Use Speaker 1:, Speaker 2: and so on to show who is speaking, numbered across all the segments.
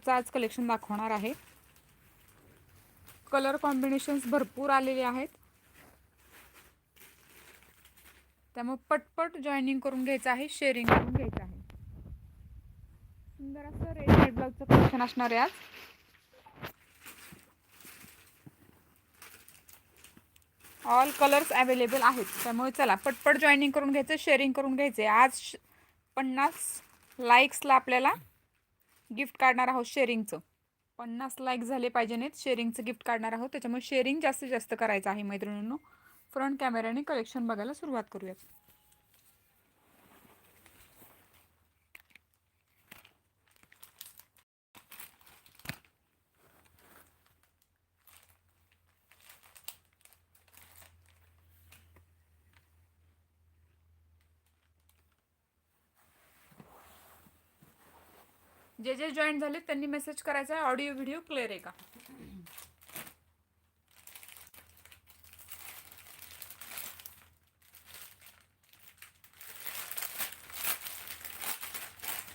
Speaker 1: ब्लाऊजचं आज कलेक्शन दाखवणार आहे. कलर कॉम्बिनेशन्स भरपूर आलेले आहेत. त्यामुळे पटपट जॉईनिंग करून घ्यायचं आहे शेअरिंग करून घ्यायचं आहे. सुंदर असं रेड ब्लाऊजचं कलेक्शन असणार आहे आज. ऑल कलर्स अवेलेबल आहेत. त्यामुळे चला पटपट जॉईनिंग करून घ्यायचं शेअरिंग करून घ्यायचं आज पन्नास लाईक्सला आपल्याला गिफ्ट काढणार आहोत शेअरिंगचं. पन्नास लाईक झाले पाहिजे नाहीत शेअरिंगचं गिफ्ट काढणार आहोत. त्याच्यामुळे शेअरिंग जास्तीत जास्त करायचं आहे मैत्रिणींनो. फ्रंट कॅमेऱ्याने कलेक्शन बघायला सुरुवात करूयात. जे जे जॉईन झाले त्यांनी मेसेज करायचा आहे ऑडिओ व्हिडिओ क्लिअर आहे का?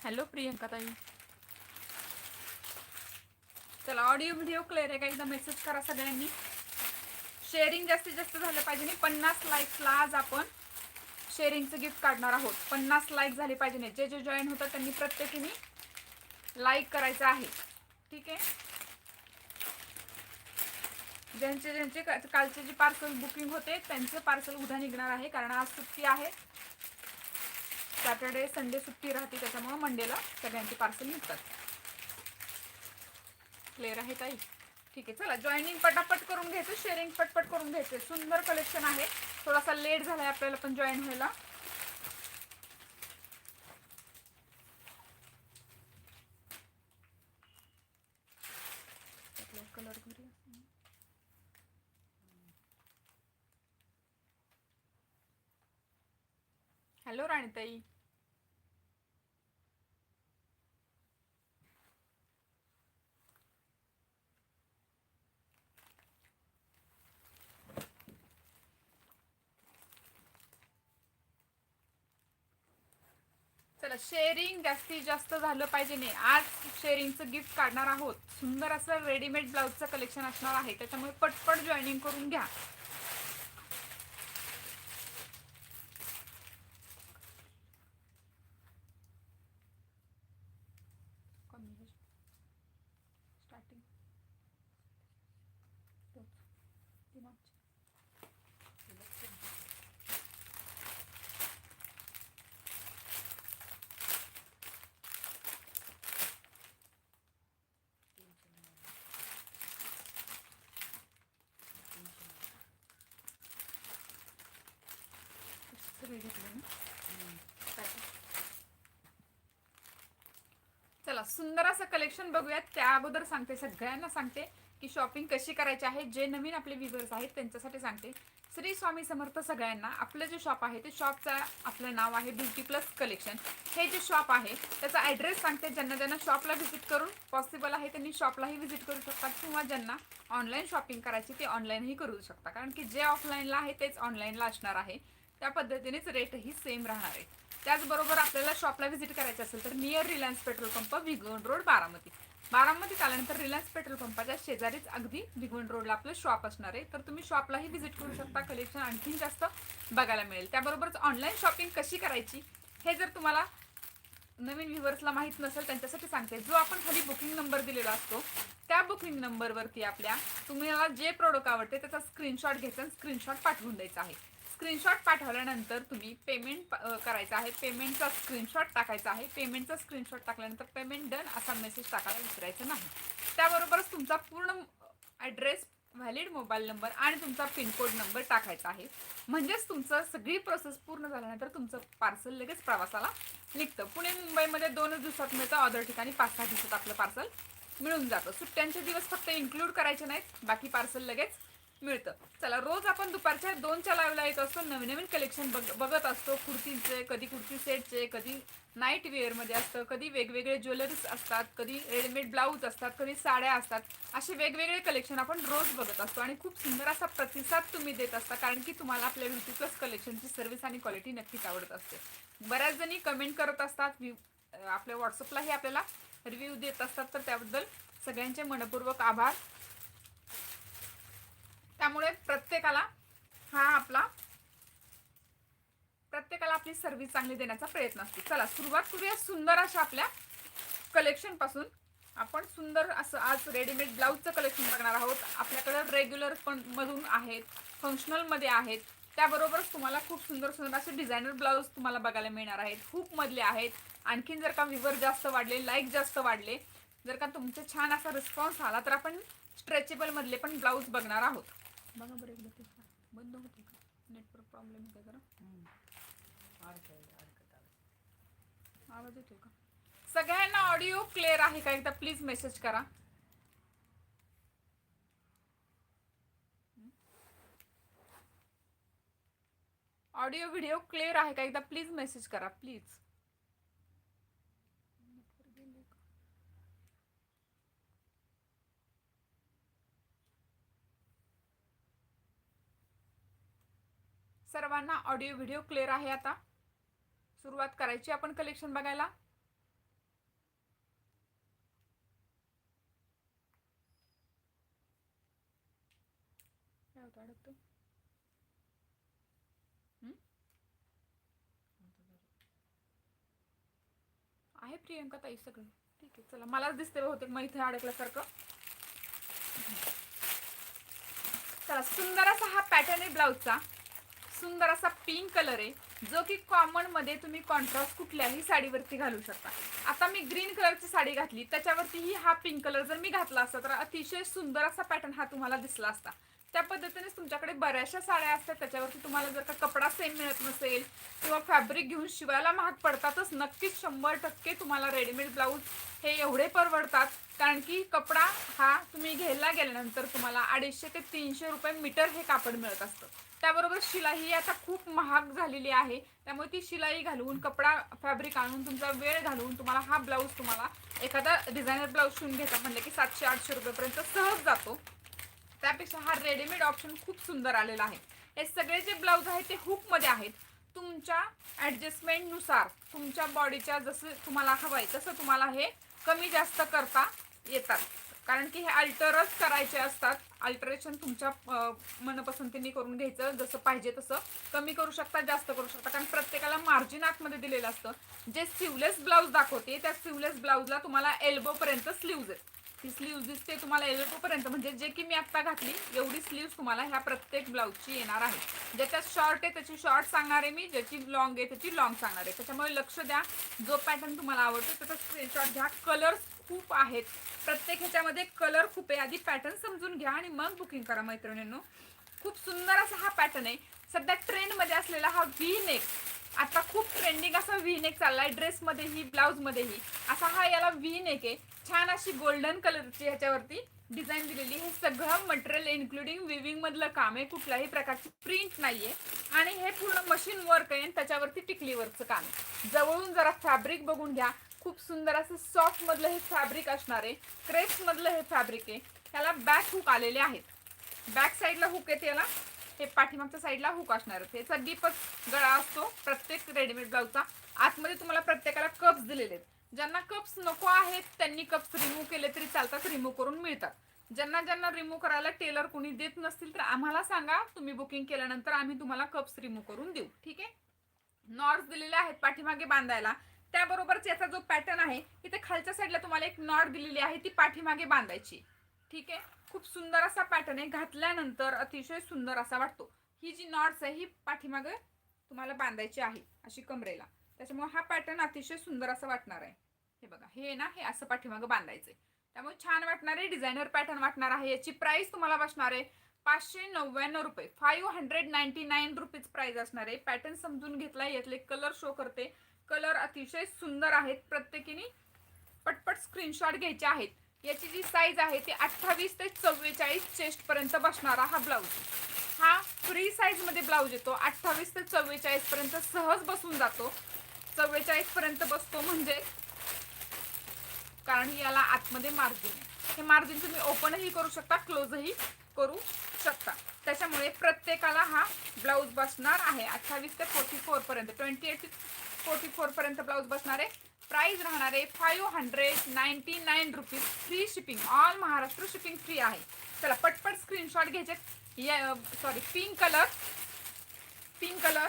Speaker 1: हॅलो प्रियंका ताई चला ऑडिओ व्हिडिओ क्लिअर आहे का? एकदा मेसेज करा सगळ्यांनी. शेअरिंग जास्तीत जास्त झालं पाहिजे नाही पन्नास लाईक्सला आज आपण शेअरिंगचं गिफ्ट काढणार आहोत. पन्नास लाईक झाले पाहिजे नाही. जे जे जॉईन होतात त्यांनी प्रत्येकीने लाईक करायचं आहे. ठीक आहे? ज्यांचे ज्यांचे कालचे जे पार्सल बुकिंग होते त्यांचे पार्सल उद्या निघणार आहे कारण आज सुट्टी आहे. सॅटर्डे संडे सुट्टी राहते त्याच्यामुळे मंडेला सगळ्यांचे पार्सल निघतात. क्लिअर आहे ताई? ठीक आहे चला जॉईनिंग पटापट करून घ्यायचं शेअरिंग पटपट करून घ्यायचं. सुंदर कलेक्शन आहे. थोडासा लेट झाला आहे आपल्याला पण जॉईन व्हायला कलर हॅलो चला शेअरिंग जास्तीत जास्त झालं पाहिजे नाही. आज शेअरिंगचं गिफ्ट काढणार आहोत. सुंदर असं रेडीमेड ब्लाऊजचं कलेक्शन असणार आहे. त्याच्यामुळे पटपट जॉईनिंग करून घ्या स्टार्टिंग सगळे घेतले ना Pattern. चला सुंदर असं कलेक्शन बघूयात. त्या अगोदर सांगते सगळ्यांना सांगते की शॉपिंग कशी करायची आहे जे नवीन आपले व्ह्युअर्स आहेत त्यांच्यासाठी सांगते. श्री स्वामी समर्थ सगळ्यांना आपलं जे शॉप आहे ते शॉपचं आपलं नाव आहे ब्युटी प्लस कलेक्शन हे जे शॉप आहे त्याचा ॲड्रेस सांगते ज्यांना ज्यांना शॉपला व्हिजिट करून पॉसिबल आहे त्यांनी शॉपलाही व्हिजिट करू शकतात किंवा ज्यांना ऑनलाईन शॉपिंग करायची ते ऑनलाईनही करू शकता कारण की जे ऑफलाईनला आहे तेच ऑनलाईनला असणार आहे. त्या पद्धतीनेच रेटही सेम राहणार आहे. त्याचबरोबर आपल्याला शॉपला व्हिजिट करायचं असेल तर near Reliance petrol pump Bhigwan road Baramati. बारामतीत आल्यानंतर रिलायन्स पेट्रोल पंपाच्या शेजारीच अगदी भिगवण रोडला आपलं शॉप असणार आहे. तर तुम्ही शॉपलाही व्हिजिट करू शकता. कलेक्शन आणखीन जास्त बघायला मिळेल. त्याबरोबरच ऑनलाईन शॉपिंग कशी करायची हे जर तुम्हाला नवीन व्ह्युअर्सला माहीत नसेल त्यांच्यासाठी सांगते. जो आपण खाली बुकिंग नंबर दिलेला असतो त्या बुकिंग नंबरवरती आपल्या तुम्हाला जे प्रोडक्ट आवडते त्याचा स्क्रीनशॉट घ्यायचा आणि स्क्रीनशॉट पाठवून द्यायचा आहे. स्क्रीनशॉट पाठवल्यानंतर तुम्ही पेमेंट करायचं आहे. पेमेंटचा स्क्रीनशॉट टाकायचा आहे. पेमेंटचा स्क्रीनशॉट टाकल्यानंतर पेमेंट डन असा मेसेज टाकायला विसरायचं नाही. त्याबरोबरच तुमचा पूर्ण ॲड्रेस व्हॅलिड मोबाईल नंबर आणि तुमचा पिनकोड नंबर टाकायचा आहे. म्हणजेच तुमचं सगळी प्रोसेस पूर्ण झाल्यानंतर तुमचं पार्सल लगेच प्रवासाला निघतं. पुणे मुंबईमध्ये दोनच दिवसात मिळतं. अदर ठिकाणी पाच सहा दिवसात आपलं पार्सल मिळून जातं. सुट्ट्यांचे दिवस फक्त इन्क्लूड करायचे नाहीत. बाकी पार्सल लगेच मिळतं. चला रोज आपण दुपारच्या दोनच्या लाईव्हला येत असतो नवीन नवीन कलेक्शन बघ बघत असतो. कुर्तीचे कधी कुर्ती सेटचे कधी नाईट वेअरमध्ये असतं कधी वेगवेगळे ज्वेलरीज असतात कधी रेडीमेड ब्लाऊज असतात कधी साड्या असतात. असे वेगवेगळे कलेक्शन आपण रोज बघत असतो आणि खूप सुंदर असा प्रतिसाद तुम्ही देत असता कारण की तुम्हाला आपल्या ब्युटी प्लस कलेक्शनची सर्व्हिस आणि क्वालिटी नक्कीच आवडत असते. बऱ्याच जणी कमेंट करत असतात आपल्या व्हॉट्सअपलाही आपल्याला रिव्ह्यू देत असतात. तर त्याबद्दल सगळ्यांचे मनपूर्वक आभार. त्यामुळे प्रत्येकाला हा आपला प्रत्येकाला आपली सर्व्हिस चांगली देण्याचा प्रयत्न असतो. चला सुरुवात करूया. सुंदर अशा आपल्या कलेक्शनपासून आपण सुंदर असं आज रेडीमेड ब्लाऊजचं कलेक्शन बघणार आहोत. आपल्याकडे रेग्युलर पण मधून आहेत फंक्शनलमध्ये आहेत. त्याबरोबरच तुम्हाला खूप सुंदर सुंदर असे डिझायनर ब्लाऊज तुम्हाला बघायला मिळणार आहेत. खूप मधले आहेत. आणखीन जर का विवर जास्त वाढले लाईक जास्त वाढले जर का तुमचे छान असा रिस्पॉन्स आला तर आपण स्ट्रेचेबलमधले पण ब्लाऊज बघणार आहोत. बघा बरं एकदा ते बंद होते का? नेटवर्क प्रॉब्लेम होते जरा. आवाज़ येतोय का? सगळ्यांना ऑडिओ क्लिअर आहे का? एकदा प्लीज़ मेसेज करा. ऑडिओ व्हिडिओ क्लिअर आहे का? एकदा प्लीज़ मेसेज करा प्लीज़ सर्वांना ऑडिओ व्हिडिओ क्लिअर आहे आता. सुरुवात करायची आपण कलेक्शन बघायला? आहे प्रियंका ताई सगळं. ठीक आहे चला मलाच दिसते बहुतेक मग इथे अडकल्यासारखं. चला सुंदर असा हा पॅटर्न आहे ब्लाऊजचा. सुंदर असा पिंक कलर आहे जो की कॉमनमध्ये तुम्ही कॉन्ट्रास्ट कुठल्याही साडीवरती घालू शकता. आता मी ग्रीन कलरची साडी घातली त्याच्यावरतीही हा पिंक कलर जर मी घातला असता तर अतिशय सुंदर असा पॅटर्न हा तुम्हाला दिसला असता. त्या पद्धतीनेच तुमच्याकडे बऱ्याचशा साड्या असतात. त्याच्यावरती तुम्हाला जर का कपडा सेम मिळत नसेल किंवा फॅब्रिक घेऊन शिवायला महाग पडतातच नक्कीच शंभर टक्के तुम्हाला रेडीमेड ब्लाऊज हे एवढे परवडतात. कारण की कपडा हा तुम्ही घ्यायला गेल्यानंतर तुम्हाला अडीचशे ते तीनशे रुपये मीटर हे कापड मिळत असतं. त्याबरोबर शिलाई ही आता खूप महाग झालेली आहे. त्यामुळे ती शिलाई घालून कपडा फॅब्रिक आणून तुमचा वेळ घालून तुम्हाला हा ब्लाऊज तुम्हाला एखादा डिझायनर ब्लाऊज शिवून घ्यायचा म्हणलं की सातशे आठशे रुपयेपर्यंत सहज जातो. त्यापेक्षा हा रेडीमेड ऑप्शन खूप सुंदर आलेला आहे. हे सगळे जे ब्लाऊज आहेत ते हुकमध्ये आहेत. तुमच्या ॲडजस्टमेंटनुसार तुमच्या बॉडीच्या जसं तुम्हाला हवं आहे तसं तुम्हाला हे कमी जास्त करता येतात. कारण की हे अल्टरच करायचे असतात. अल्टरेशन तुमच्या मनपसंतीने करून घ्यायचं. जसं पाहिजे तसं कमी करू शकता जास्त करू शकता. कारण प्रत्येकाला मार्जिन आतमध्ये दिलेलं असतं. जे स्लीवलेस ब्लाऊज दाखवते त्या स्लीवलेस ब्लाऊजला तुम्हाला एल्बोपर्यंत स्लीव्ज आहेत. ती स्लीव्ज दिसते तुम्हाला एल्बोपर्यंत म्हणजे जे की मी आत्ता घातली एवढी स्लीव्स तुम्हाला ह्या प्रत्येक ब्लाऊजची येणार आहे ज्याच्यात शॉर्ट आहे त्याची शॉर्ट सांगणार आहे मी ज्याची लॉंग आहे त्याची लॉंग सांगणार. आहे त्याच्यामुळे लक्ष द्या. जो पॅटर्न तुम्हाला आवडतो त्याचा स्क्रीनशॉट घ्या. कलर्स खूप आहेत. प्रत्येक ह्याच्यामध्ये कलर खूप आहे. आधी पॅटर्न समजून घ्या आणि मग बुकिंग करा मैत्रिणींनो. खूप सुंदर असा हा पॅटर्न आहे. सध्या ट्रेंडमध्ये असलेला हा व्ही नेक आता खूप ट्रेंडिंग असा व्ही नेक चाललाय ड्रेसमध्येही ब्लाऊजमध्येही असा हा याला व्ही नेक आहे. छान अशी गोल्डन कलरची ह्याच्यावरती डिझाईन दिलेली हे सगळं मटेरियल इन्क्लुडिंग विविंग मधलं काम आहे. कुठल्याही प्रकारची प्रिंट नाहीये. आणि हे पूर्ण मशीन वर्क आहे आणि त्याच्यावरती टिकली वर्कचं काम आहे. जवळून जरा फॅब्रिक बघून घ्या. खूप सुंदर असं सॉफ्ट मधलं हे फॅब्रिक असणार आहे. क्रेप्स मधलं हे फॅब्रिक आहे. त्याला बॅक हुक आलेले आहेत. बॅक साईडला हुक येते याला. हे पाठीमागच्या साईडला हुक असणार. आहेत याचा डीपच गळा असतो प्रत्येक रेडीमेड ब्लाऊजचा आतमध्ये तुम्हाला प्रत्येकाला कप्स दिलेले आहेत. ज्यांना कप्स नको आहेत त्यांनी कप्स रिमूव्ह केले तरी चालतात रिमूव्ह करून मिळतात. ज्यांना ज्यांना रिमूव्ह करायला टेलर कोणी देत नसतील तर आम्हाला सांगा तुम्ही बुकिंग केल्यानंतर आम्ही तुम्हाला कप्स रिमूव्ह करून देऊ. ठीक आहे? नॉट्स दिलेले आहेत पाठीमागे बांधायला. त्याबरोबरच याचा जो पॅटर्न आहे इथे खालच्या साईडला तुम्हाला एक नॉट दिलेली आहे ती पाठीमागे बांधायची. ठीक आहे? खूप सुंदर असा पॅटर्न आहे. घातल्यानंतर अतिशय सुंदर असा वाटतो. ही जी नॉट्स आहे ही पाठीमागे तुम्हाला बांधायची आहे अशी कमरेला. त्याच्यामुळे हा पॅटर्न अतिशय सुंदर असं वाटणार आहे. हे बघा हे ना हे असं पाठीमागं बांधायचं आहे त्यामुळे छान वाटणार आहे डिझायनर पॅटर्न वाटणार आहे. याची प्राइस तुम्हाला बसणार आहे पाचशे नव्याण्णव रुपये. Five hundred ninety nine rupees price असणार आहे. पॅटर्न समजून घेतला यातले कलर शो करते. कलर अतिशय सुंदर आहेत. प्रत्येकीने पटपट स्क्रीनशॉट घ्यायचे आहेत. याची जी साईज आहे ती अठ्ठावीस ते चव्वेचाळीस चेस्ट पर्यंत बसणारा हा ब्लाऊज हा फ्री साईजमध्ये ब्लाऊज येतो. अठ्ठावीस ते चव्वेचाळीस पर्यंत सहज बसून जातो. चव्वेचाळीस पर्यंत बसतो म्हणजे कारण याला आतमध्ये मार्जिन आहे. हे मार्जिन तुम्ही ओपनही करू शकता क्लोजही करू शकता. त्याच्यामुळे प्रत्येकाला हा ब्लाऊज बसणार आहे. अठ्ठावीस ते फोर्टी फोर पर्यंत ट्वेंटी एट फोर्टी फोर पर्यंत ब्लाऊज बसणार आहे. प्राइस राहणार आहे five hundred ninety nine rupees free shipping all Maharashtra shipping free आहे. चला पटपट स्क्रीनशॉट घ्यायचे. Sorry pink colour pink colour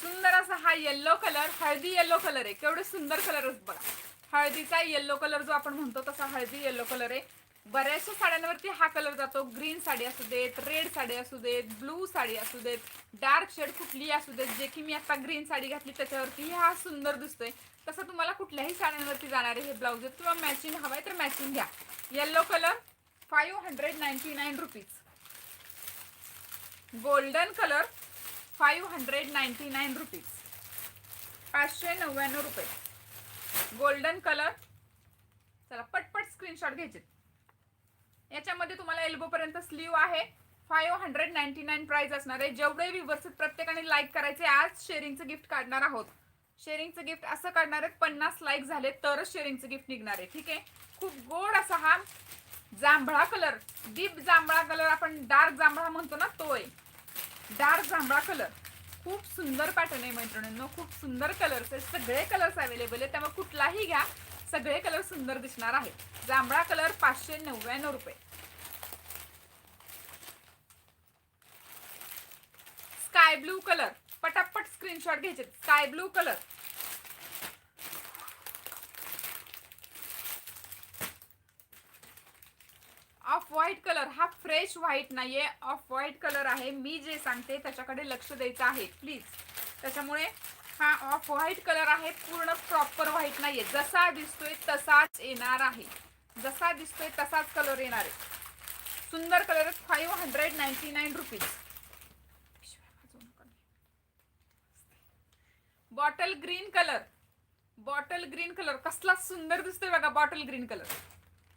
Speaker 1: सुंदर असा हा येल्लो कलर हळदी येल्लो कलर आहे. केवढे सुंदर कलर बघा. हळदीचा येल्लो कलर जो आपण म्हणतो तसा हळदी येल्लो कलर आहे. बऱ्याचशा साड्यांवरती हा कलर जातो. ग्रीन साडी असू देत रेड साडी असू देत ब्लू साडी असू देत डार्क शेड कुठलीही असू देत जे की मी आता ग्रीन साडी घातली त्याच्यावरती हा सुंदर दिसतोय. तसं तुम्हाला कुठल्याही साड्यांवरती जाणारे हे ब्लाऊज आहेत किंवा मॅचिंग हवाय तर मॅचिंग घ्या. Yellow colour five hundred ninety nine rupees golden colour five hundred ninety nine rupees पाचशे नव्याण्णव रुपये. गोल्डन कलर चला पटपट स्क्रीनशॉट घ्यायचे याच्यामध्ये तुम्हाला एल्बो पर्यंत स्लीव आहे. Five hundred ninety nine price असणार आहे. जेवढे व्यवस्थित प्रत्येकाने लाईक करायचे आज शेअरिंगचं गिफ्ट काढणार आहोत. शेअरिंगचं गिफ्ट असं काढणार आहे पन्नास लाईक झाले तरच शेअरिंगचं गिफ्ट निघणार आहे. ठीक आहे? खूप गोड असा हा जांभळा कलर डीप जांभळा कलर आपण डार्क जांभळा म्हणतो ना तो आहे डार्क जांभळा कलर खूप सुंदर पॅटर्न आहे मैत्रिणींनो. खूप सुंदर कलर्स आहेत सगळे कलर्स अवेलेबल आहेत. त्यामुळे कुठलाही घ्या. सगळे कलर सुंदर दिसणार आहेत. जांभळा कलर पाचशे नव्याण्णव रुपये. Sky blue colour. पटापट स्क्रीनशॉट घ्यायचे. Sky blue colour. Off white colour. हा फ्रेश व्हाईट नाहीये. ऑफ व्हाईट कलर आहे. मी जे सांगते त्याच्याकडे लक्ष द्यायचं आहे. प्लीज. त्याच्यामुळे हा ऑफ व्हाईट कलर आहे पूर्ण प्रॉपर व्हाईट नाहीये. जसा दिसतोय तसाच येणार आहे. जसा दिसतोय तसाच कलर येणार आहे. सुंदर colour five hundred ninety nine rupees bottle green colour bottle green colour कसला सुंदर दिसतोय बघा बॉटल ग्रीन कलर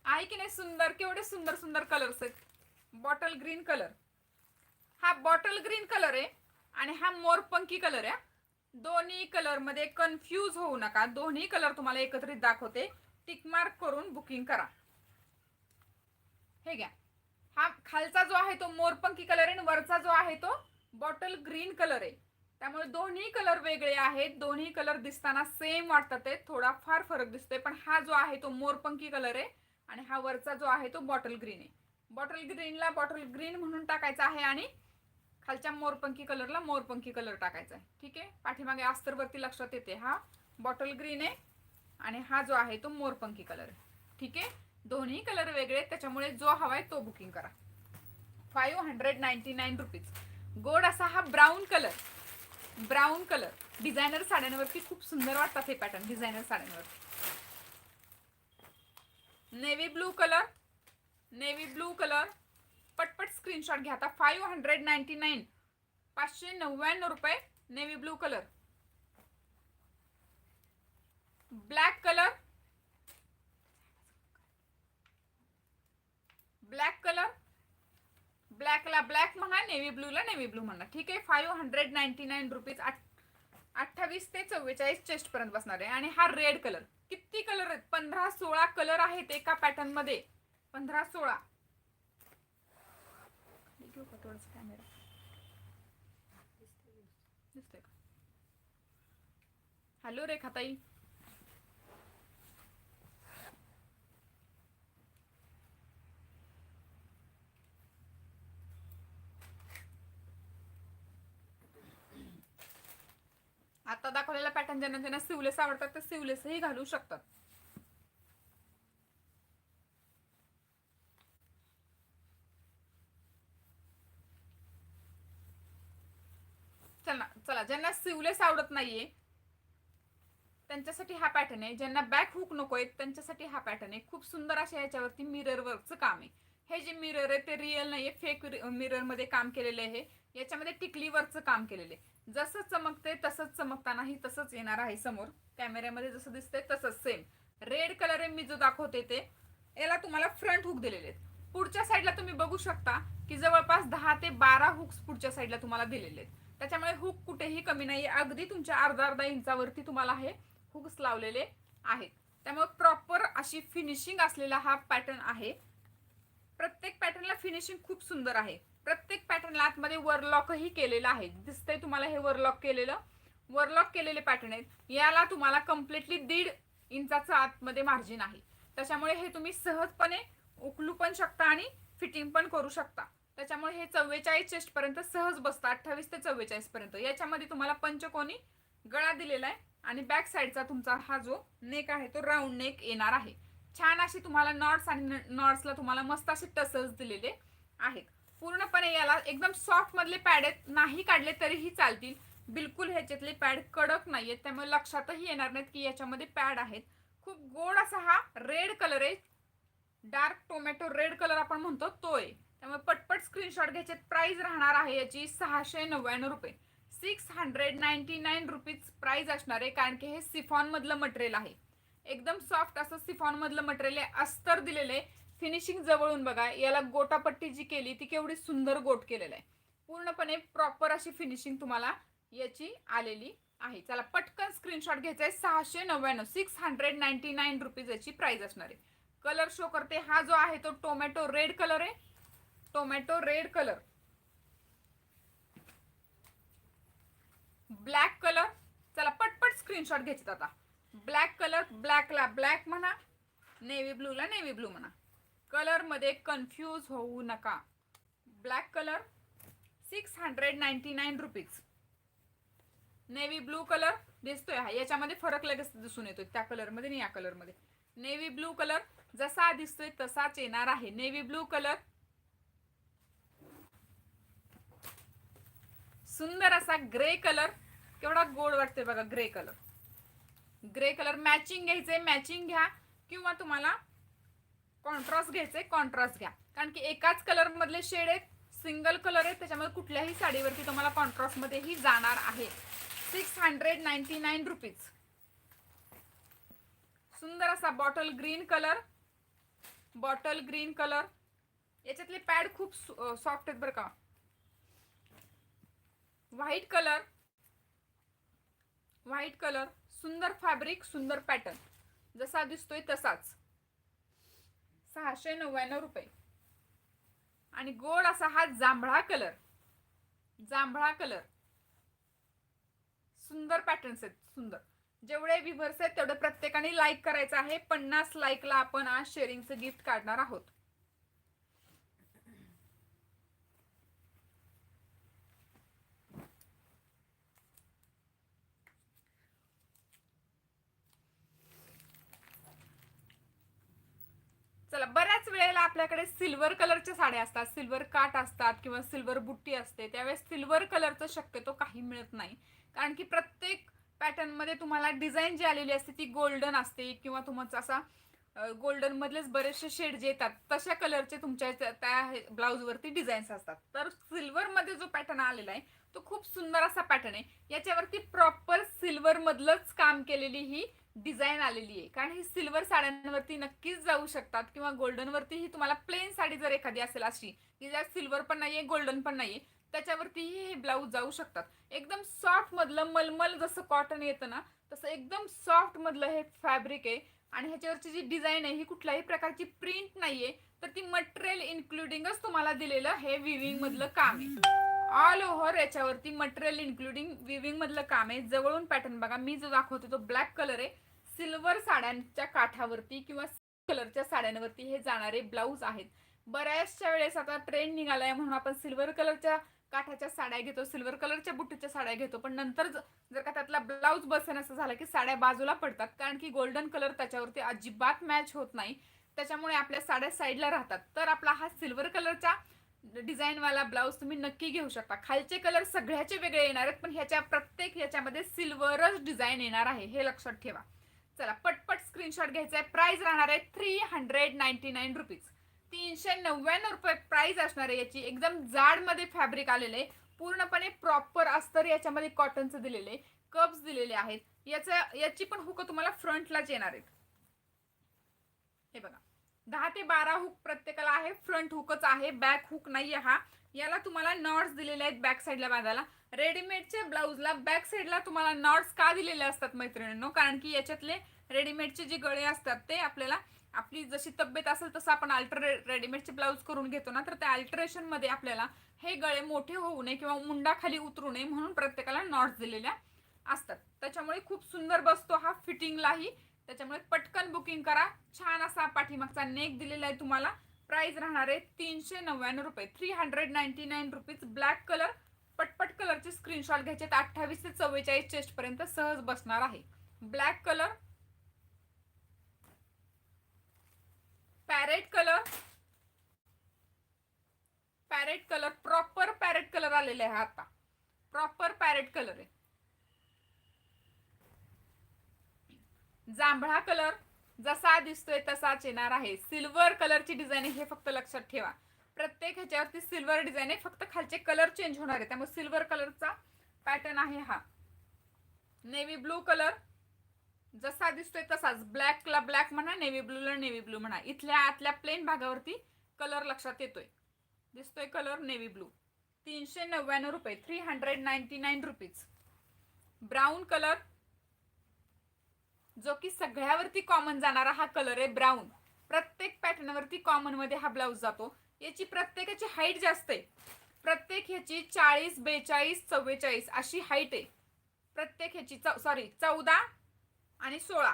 Speaker 1: आहे की नाही सुंदर? केवढे सुंदर सुंदर कलर्स आहेत. बॉटल ग्रीन कलर हा बॉटल ग्रीन कलर आहे आणि हा मोरपंकी कलर आहे. दोन्ही कलरमध्ये कन्फ्यूज होऊ नका. दोन्ही कलर तुम्हाला एकत्रित दाखवते. टिक मार्क करून बुकिंग करा. हे घ्या. हा खालचा जो आहे तो मोरपंकी कलर आहे आणि वरचा जो आहे तो बॉटल ग्रीन कलर आहे. त्यामुळे दोन्ही कलर वेगळे आहेत. दोन्ही कलर दिसताना सेम वाटतात ते. थोडा फार फरक दिसतोय. पण हा जो आहे तो मोरपंकी कलर आहे आणि हा वरचा जो आहे तो बॉटल ग्रीन आहे. बॉटल ग्रीनला बॉटल ग्रीन म्हणून टाकायचा आहे आणि खालच्या मोरपंखी कलरला मोरपंखी कलर टाकायचा आहे ठीक? आहे पाठीमागे अस्तरवरती लक्षात येते हा. बॉटल ग्रीन आहे आणि हा जो आहे तो मोरपंखी कलर आहे. ठीक? आहे दोन्ही कलर वेगळे आहेत त्याच्यामुळे जो हवाय तो बुकिंग करा. Five hundred ninety nine rupees गोड असा हा brown colour brown colour designer साड्यांवरती खूप सुंदर वाटतात हे pattern designer साड्यांवरती. Navy blue colour navy blue colour पटपट स्क्रीनशॉट घ्या. आता फाईव्ह हंड्रेड नाईन्टी नाईन पाचशे नव्याण्णव रुपये navy blue colour black colour black colour ब्लॅकला black म्हणा नेव्ही ब्लूला नेव्ही ब्लू म्हणा. ठीक आहे? Five hundred ninety nine rupees अठ्ठावीस ते चव्वेचाळीस चेस्ट पर्यंत बसणार आहे. आणि हा रेड कलर किती कलर आहेत? पंधरा सोळा कलर आहेत एका पॅटर्नमध्ये पंधरा सोळा. घेऊ का थोडस कॅमेरा दिसतोय का हॅलो रेखाताई आता दाखवलेला पॅटर्न ज्यांना ज्यांना सिवलेस आवडतात ते सिवलेसही घालू शकतात चला चला ज्यांना सिवलेस आवडत नाहीये. त्यांच्यासाठी हा पॅटर्न आहे. ज्यांना बॅक हुक नको आहेत त्यांच्यासाठी हा पॅटर्न आहे. खूप सुंदर अशा याच्यावरती मिरर वर्कचं काम आहे. हे जे मिरर आहे ते रिअल नाहीये. फेक मिररमध्ये काम केलेलं आहे. याच्यामध्ये टिकलीवरचं काम केलेलं आहे. जसं चमकते तसंच चमकतानाही तसंच येणार आहे समोर. कॅमेऱ्यामध्ये जसं दिसतंय तसंच सेम रेड कलर आहे मी जो दाखवते ते. याला तुम्हाला फ्रंट हुक दिलेले आहेत. पुढच्या साईडला तुम्ही बघू शकता की जवळपास दहा ते बारा हुक्स पुढच्या साईडला तुम्हाला दिलेले आहेत. त्याच्यामुळे हुक कुठेही कमी नाही अगदी तुमच्या अर्धा अर्धा इंचावरती तुम्हाला हे हुक्स लावलेले आहेत. त्यामुळे प्रॉपर अशी फिनिशिंग असलेला हा पॅटर्न आहे. प्रत्येक पॅटर्नला फिनिशिंग खूप सुंदर आहे. प्रत्येक पॅटर्नला आतमध्ये वरलॉकही केलेलं आहे. दिसतंय तुम्हाला हे वरलॉक केलेलं. वरलॉक केलेले पॅटर्न आहेत. याला तुम्हाला कम्प्लिटली दीड इंचाचं आतमध्ये मार्जिन आहे. त्याच्यामुळे हे तुम्ही सहजपणे उकलू पण शकता आणि फिटिंग पण करू शकता. त्याच्यामुळे हे चव्वेचाळीस चेस्ट पर्यंत सहज बसतं अठ्ठावीस ते चव्वेचाळीस पर्यंत याच्यामध्ये तुम्हाला पंचकोनी गळा दिलेला आहे आणि बॅक साईडचा तुमचा हा जो नेक आहे तो राऊंड नेक येणार आहे. छान अशी तुम्हाला नॉट्स आणि नॉट्सला तुम्हाला मस्त असे टसल्स दिलेले आहेत. पूर्णपणे याला एकदम सॉफ्ट मधले पॅड आहेत नाही काढले तरीही चालतील. बिलकुल ह्याच्यातले पॅड कडक नाहीयेत त्यामुळे लक्षातही येणार नाहीत की याच्यामध्ये पॅड आहेत. खूप गोड असा हा रेड कलर आहे. डार्क टोमॅटो रेड कलर आपण म्हणतो तो आहे. त्यामुळे पटपट स्क्रीनशॉट घ्यायचे. प्राइस राहणार आहे याची सहाशे नव्याण्णव रुपये. Six hundred ninety nine rupees price असणार आहे कारण की हे सिफॉनमधलं मटेरियल आहे. एकदम सॉफ्ट असं सिफॉनमधलं मटेरियल आहे. अस्तर दिलेलं आहे. फिनिशिंग जवळून बघा याला गोटापट्टी जी केली ती केवढी सुंदर गोट केलेलं आहे. पूर्णपणे प्रॉपर अशी फिनिशिंग तुम्हाला याची आलेली आहे. चला पटकन स्क्रीनशॉट घ्यायचा आहे. सहाशे नव्याण्णव six hundred ninety nine rupees याची प्राइस असणार आहे. कलर शो करते. हा जो आहे तो टोमॅटो रेड कलर आहे. Tomato red colour. Black colour. चला पटपट स्क्रीनशॉट घ्यायचे आता. ब्लॅक कलर ब्लॅकला ब्लॅक म्हणा नेव्ही ब्लूला नेव्ही ब्लू म्हणा. कलरमध्ये कन्फ्यूज होऊ नका. Black colour six hundred ninety nine rupees. Navy blue colour दिसतोय हा. याच्यामध्ये फरक लगेच दिसून येतोय. त्या कलरमध्ये आणि या कलरमध्ये. नेव्ही ब्लू कलर जसा दिसतोय तसाच येणार आहे. नेव्ही ब्लू कलर सुंदर असा ग्रे कलर. केवढा गोड वाटतोय बघा grey colour. Grey colour matching घ्यायचंय मॅचिंग घ्या. किंवा तुम्हाला कॉन्ट्रास्ट घ्यायचंय कॉन्ट्रास्ट घ्या. कारण की एकाच कलरमधले शेड आहेत सिंगल कलर आहेत त्याच्यामध्ये कुठल्याही साडीवरती तुम्हाला कॉन्ट्रास्टमध्येही जाणार आहे. Six hundred ninety nine rupees सुंदर असा bottle green colour bottle green colour याच्यातले पॅड खूप सॉफ्ट आहेत बरं का. व्हाईट कलर व्हाईट कलर सुंदर फॅब्रिक सुंदर पॅटर्न जसा दिसतोय तसाच. सहाशे नव्याण्णव रुपये. आणि गोड असा हा जांभळा कलर जांभळा कलर सुंदर पॅटर्न्स आहेत सुंदर. जेवढे विव्हर्स आहेत तेवढं प्रत्येकाने लाईक करायचं आहे. पन्नास लाईकला आपण आज शेअरिंगचं गिफ्ट काढणार आहोत. चला बऱ्याच वेळेला आपल्याकडे सिल्वर कलरच्या साड्या असतात सिल्वर काट असतात किंवा सिल्वर बुट्टी असते त्यावेळेस सिल्वर कलरचं शक्यतो काही मिळत नाही. कारण की प्रत्येक पॅटर्नमध्ये तुम्हाला डिझाईन जी आलेली असते ती गोल्डन असते किंवा तुमचा असा गोल्डनमधलेच बरेचसे शेड जे येतात तशा कलरचे तुमच्या त्या- त्या डिझाईन्स असतात. तर सिल्वरमध्ये जो पॅटर्न आलेला आहे तो खूप सुंदर असा पॅटर्न आहे. याच्यावरती प्रॉपर सिल्वरमधलंच काम केलेली ही डिझाईन आलेली आहे. कारण ही सिल्वर साड्यांवरती नक्कीच जाऊ शकतात किंवा गोल्डनवरती ही तुम्हाला प्लेन साडी जर एखादी असेल अशी की ज्यात सिल्वर पण नाहीये गोल्डन पण नाहीये त्याच्यावरतीही हे ब्लाऊज जाऊ शकतात. एकदम सॉफ्ट मधलं मलमल जसं कॉटन येतं ना तसं एकदम सॉफ्ट मधलं हे फॅब्रिक आहे. आणि ह्याच्यावरची जी डिझाईन आहे ही कुठल्याही प्रकारची प्रिंट नाहीये तर ती मटेरियल इन्क्लुडिंगच तुम्हाला दिलेलं हे विविंग मधलं काम आहे. ऑल ओव्हर याच्यावरती मटेरियल इन्क्लुडिंग विविंग मधलं काम आहे. जवळून पॅटर्न बघा मी जो दाखवते तो ब्लॅक कलर आहे. सिल्वर साड्यांच्या काठावरती किंवा कलरच्या साड्यांवरती हे जाणारे ब्लाऊज आहेत. बऱ्याचशा वेळेस आता ट्रेंड निघालाय म्हणून आपण सिल्वर कलरच्या काठाच्या साड्या घेतो सिल्वर कलरच्या बुट्टीच्या साड्या घेतो. पण नंतर जर का त्यातला ब्लाऊज बसेन असं झालं की साड्या बाजूला पडतात कारण की गोल्डन कलर त्याच्यावरती अजिबात मॅच होत नाही. त्याच्यामुळे आपल्या साड्या साईडला राहतात. तर आपला हा सिल्वर कलरचा डिझाईनवाला ब्लाऊज तुम्ही नक्की घेऊ शकता. खालचे कलर सगळ्याचे वेगळे येणार आहेत पण ह्याच्या प्रत्येक ह्याच्यामध्ये सिल्वरच डिझाईन येणार आहे हे लक्षात ठेवा. चला पटपट स्क्रीनशॉट घ्यायचा आहे प्राइस राहणार आहे three hundred ninety nine rupees तीनशे नव्याण्णव रुपये प्राइस असणार आहे याची. एकदम जाडमध्ये फॅब्रिक आलेलं आहे पूर्णपणे प्रॉपर अस्तर याच्यामध्ये कॉटनचं दिलेले कप्स दिलेले आहेत. याचं याची पण हुक तुम्हाला फ्रंटलाच येणार आहेत. हे बघा. दहा ते बारा हुक प्रत्येकाला आहे. फ्रंट हुकच आहे. बॅक हुक नाहीये हा. याला तुम्हाला नॉट्स दिलेले आहेत बॅक साईडला बांधायला. रेडीमेडच्या ब्लाऊजला बॅक साईडला तुम्हाला नॉट्स का दिलेले असतात मैत्रिणींनो? कारण की याच्यातले रेडीमेडचे जे गळे असतात ते आपल्याला आपली जशी तब्येत असेल तसं आपण अल्टर रेडीमेडचे ब्लाऊज करून घेतो ना तर त्या अल्टरेशनमध्ये आपल्याला हे गळे मोठे होऊ नये किंवा मुंडा खाली उतरू नये म्हणून प्रत्येकाला नॉट्स दिलेल्या असतात. त्याच्यामुळे खूप सुंदर बसतो हा फिटिंगलाही त्याच्यामुळे पटकन बुकिंग करा. छान असा पाठीमागचा नेक दिलेला आहे तुम्हाला. प्राइस राहणार आहे तीनशे नव्याण्णव रुपये. Three hundred ninety nine rupees black colour पटपट कलरचे स्क्रीनशॉट घ्यायचे अठ्ठावीस ते चव्वेचाळीस चेस्ट पर्यंत सहज बसणार आहे. Black colour parrot colour parrot colour proper parrot colour आलेले आहे आता. प्रॉपर पॅरेट कलर आहे. जांभळा कलर जसा दिसतोय तसाच येणार आहे. सिल्वर कलरची डिझाईन हे फक्त लक्षात ठेवा. प्रत्येक ह्याच्यावरती सिल्वर डिझाईन आहे फक्त खालचे कलर चेंज होणार आहे. त्यामुळे सिल्वर कलरचा पॅटर्न आहे हा. नेव्ही ब्लू कलर जसा दिसतोय तसाच. ब्लॅकला ब्लॅक म्हणा नेव्ही ब्लूला नेव्ही ब्लू म्हणा. इथल्या आतल्या प्लेन भागावरती कलर लक्षात येतोय. दिसतोय कलर नेव्ही ब्लू तीनशे नव्याण्णव रुपये three hundred ninety nine rupees brown colour जो की सगळ्यावरती कॉमन जाणारा हा कलर आहे ब्राऊन प्रत्येक पॅटर्नवरती कॉमनमध्ये हा ब्लाऊज जातो. याची प्रत्येकाची हाईट जास्त आहे. प्रत्येक ह्याची चाळीस बेचाळीस चव्वेचाळीस अशी हाईट आहे. प्रत्येक ह्याची चौ सॉरी चौदा आणि सोळा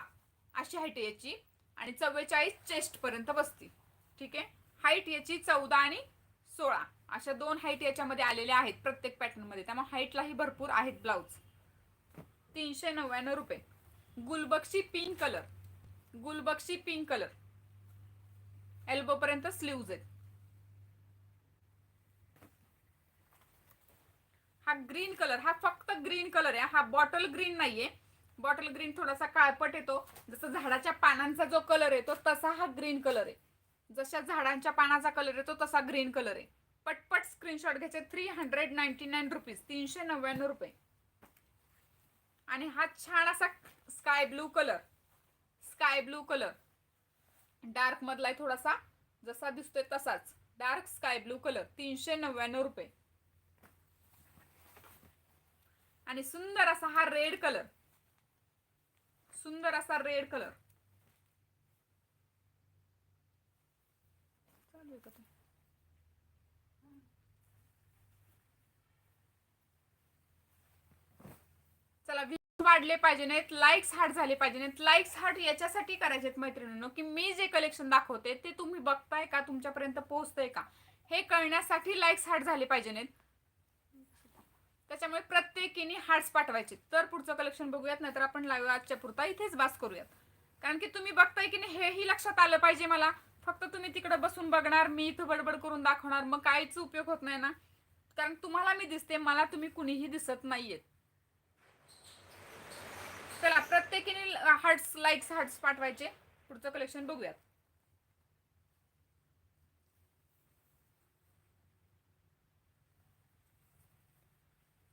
Speaker 1: अशी हाईट आहे याची. आणि चव्वेचाळीस चेस्टपर्यंत बसते बसती. ठीक आहे? हाईट याची चौदा आणि सोळा. अशा दोन हाईट याच्यामध्ये आलेल्या आहेत प्रत्येक पॅटर्नमध्ये त्यामुळे हाईटलाही भरपूर आहेत ब्लाऊज तीनशे नव्याण्णव रुपये. गुलबक्षी पिंक कलर. गुलबक्षी पिंक कलर. एल्बो पर्यंत स्लीव्ज आहेत. हा ग्रीन कलर हा फक्त ग्रीन कलर आहे. हा बॉटल ग्रीन नाहीये. बॉटल ग्रीन थोडासा काळपट येतो. जसं झाडाच्या पानांचा जो कलर आहे तो तसा हा ग्रीन कलर आहे. जशा झाडांच्या पानाचा कलर येतो तसा ग्रीन कलर आहे. पटपट स्क्रीनशॉट घ्यायचे. Three hundred ninety nine rupees तीनशे नव्याण्णव रुपये. आणि हा छान असा sky blue colour. Sky blue colour. Dark मधला आहे थोडासा जसा दिसतोय तसाच. डार्क स्काय ब्लू कलर तीनशे नव्याण्णव रुपये. आणि सुंदर असा हा रेड कलर. सुंदर असा रेड कलर चालू आहे का ते? चला व्ह्यूज वाढले पाहिजे नाहीत लाईक्स हार्ट झाले पाहिजे नाहीत. लाईक्स हार्ट याच्यासाठी करायचे आहेत मैत्रिणींनो की मी जे कलेक्शन दाखवते ते तुम्ही बघताय का? तुमच्यापर्यंत पोहोचतंय का? हे कळण्यासाठी लाईक्स हार्ट झाले पाहिजे नाहीत. त्याच्यामुळे प्रत्येकीने हार्ट्स पाठवायचे. तर पुढचं कलेक्शन बघूयात नाहीतर आपण लाईव्ह आजच्या पुरता इथेच बास करूयात. कारण की तुम्ही बघताय की नाही हेही लक्षात आलं पाहिजे मला. फक्त तुम्ही तिकडे बसून बघणार मी इथं बडबड करून दाखवणार मग काहीच उपयोग होत नाही ना. कारण तुम्हाला मी दिसते मला तुम्ही कुणीही दिसत नाहीयेत. चला प्रत्येकीने हार्ट्स लाईक्स हार्ट्स पाठवायचे. पुढचं कलेक्शन बघूयात.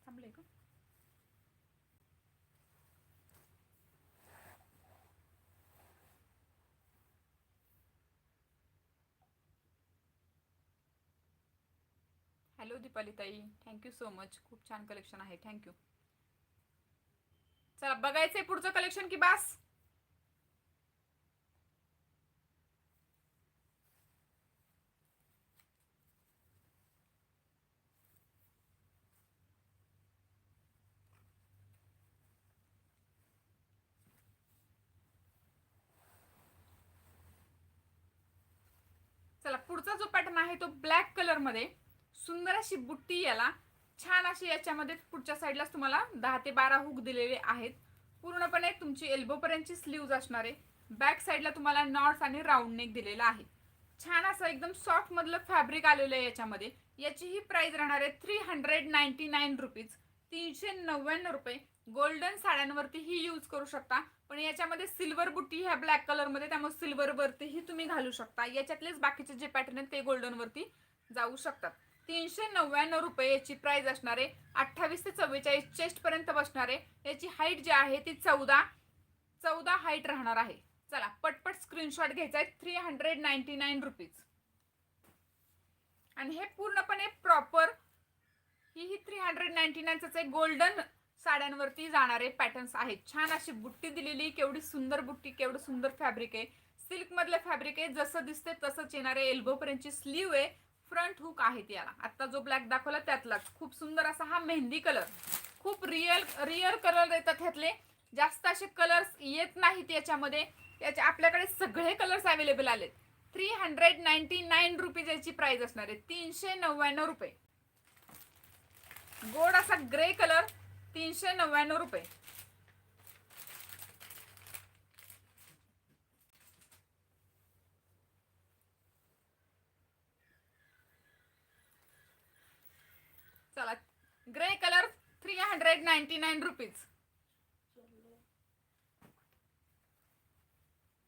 Speaker 1: थांबले का? हॅलो दीपाली ताई थँक्यू सो मच खूप छान कलेक्शन आहे. थँक्यू चला बघायचंय पुढचं कलेक्शन की बास. चला पुढचा जो पॅटर्न आहे तो ब्लॅक कलरमध्ये. सुंदर अशी बुट्टी याला छान अशी याच्यामध्ये पुढच्या साईडलाच तुम्हाला दहा ते बारा हुक दिलेले आहेत. पूर्णपणे तुमची एल्बोपर्यंतची स्लीव्ज असणार आहे. बॅक साईडला तुम्हाला नॉट्स आणि राऊंड नेक दिलेला आहे. छान असं एकदम सॉफ्ट मधलं फॅब्रिक आलेलं आहे याच्यामध्ये. याची ही प्राइस राहणार आहे three hundred ninety nine rupees तीनशे नव्याण्णव रुपये. गोल्डन साड्यांवरती ही यूज करू शकता. पण याच्यामध्ये सिल्वर बुट्टी ह्या ब्लॅक कलरमध्ये त्यामुळे सिल्वर वरतीही तुम्ही घालू शकता. याच्यातलेच बाकीचे जे पॅटर्न आहेत ते गोल्डनवरती जाऊ शकतात. तीनशे नव्याण्णव रुपये याची प्राइस असणार आहे अठ्ठावीस ते चव्वेचाळीस चेस्ट पर्यंत बसणार आहे याची हाईट जी आहे ती चौदा चौदा हाईट राहणार आहे. चला पटपट स्क्रीनशॉट घ्यायचा आहे three hundred ninety nine rupees आणि हे पूर्णपणे प्रॉपर ही ही थ्री हंड्रेड नाईन्टी नाईनचाच आहे गोल्डन साड्यांवरती जाणारे पॅटर्न्स आहेत. छान अशी बुट्टी दिलेली केवढी सुंदर बुट्टी केवढं सुंदर फॅब्रिक आहे. सिल्क मधलं फॅब्रिक आहे जसं दिसते तसंच येणार आहे एल्बो स्लीव आहे. फ्रंट हुक आहेत याला. आता जो ब्लॅक दाखवला त्यातलाच खूप सुंदर असा हा मेहंदी कलर खूप रिअल रिअल कलर येतात ह्यातले. जास्त असे कलर्स येत नाहीत याच्यामध्ये. याच्या आपल्याकडे सगळे कलर्स अवेलेबल आलेत. Three hundred ninety nine rupees याची प्राइस असणार आहे. तीनशे नव्याण्णव रुपये. गोड असा ग्रे कलर तीनशे नव्याण्णव रुपये. चला. Grey colour three hundred ninety nine rupees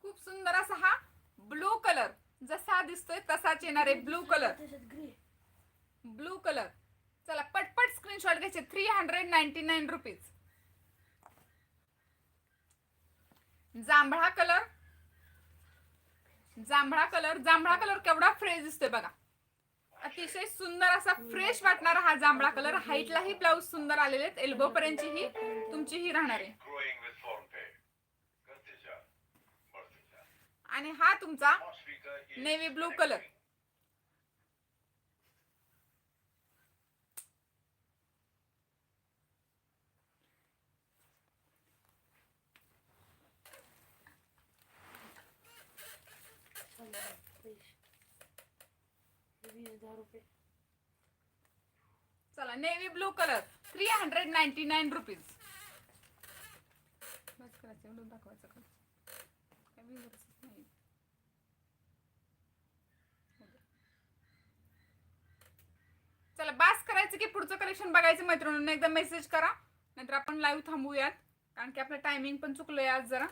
Speaker 1: खूप सुंदर असा हा ब्लू कलर जसा दिसतोय तसाच येणार आहे ब्लू कलर ब्लू कलर चला पटपट स्क्रीनशॉट घ्यायचे. Three hundred ninety nine rupees जांभळा कलर जांभळा कलर जांभळा कलर केवढा फ्रेश दिसतोय बघा. अतिशय सुंदर असा फ्रेश वाटणारा हा जांभळा कलर हाईटलाही ब्लाऊज सुंदर आलेले आहेत. एल्बो पर्यंतची ही तुमची ही राहणार आहे. आणि हा तुमचा
Speaker 2: Smart speaker is
Speaker 3: दहा रुपये.
Speaker 1: चला navy blue colour three hundred ninety nine rupees बस करायचं एवढं दाखवायचं का? काय नाही. चला बास करायचं की पुढचं कलेक्शन बघायचं मैत्रिणींना एकदा मेसेज करा. नाहीतर आपण लाईव्ह थांबूयात कारण की आपलं टायमिंग पण चुकलंय आज जरा.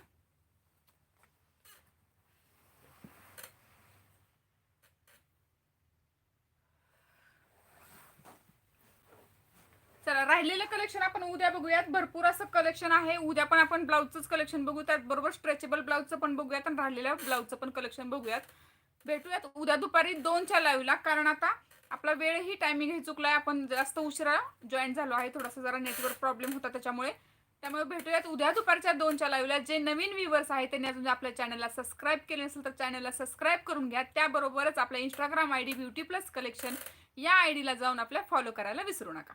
Speaker 1: राहिलेलं कलेक्शन आपण उद्या बघूयात. भरपूर असं कलेक्शन आहे. उद्या पण आपण ब्लाऊजचं कलेक्शन बघू त्याचबरोबर स्ट्रेचेबल ब्लाऊजचं पण बघूयात आणि राहिलेल्या ब्लाऊजचं पण कलेक्शन बघूयात. भेटूयात उद्या दुपारी दोनच्या लाईव्हला कारण आता आपला वेळही टायमिंग हे चुकलाय. आपण जास्त उशिरा जॉईन झालो आहे. थोडासा जरा नेटवर्क प्रॉब्लेम होता त्याच्यामुळे. त्यामुळे भेटूयात उद्या दुपारच्या दोनच्या लाईव्हला जे नवीन व्ह्युअर्स आहेत त्यांनी अजून आपल्या चॅनलला सबस्क्राईब केले नसेल तर चॅनलला सबस्क्राईब करून घ्या. त्याबरोबरच आपला Instagram I D beauty plus collection या आय डीला जाऊन आपल्या फॉलो करायला विसरू नका.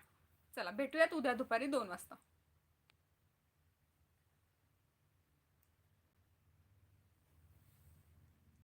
Speaker 1: चला भेटूयात उद्या दुपारी दोन वाजता.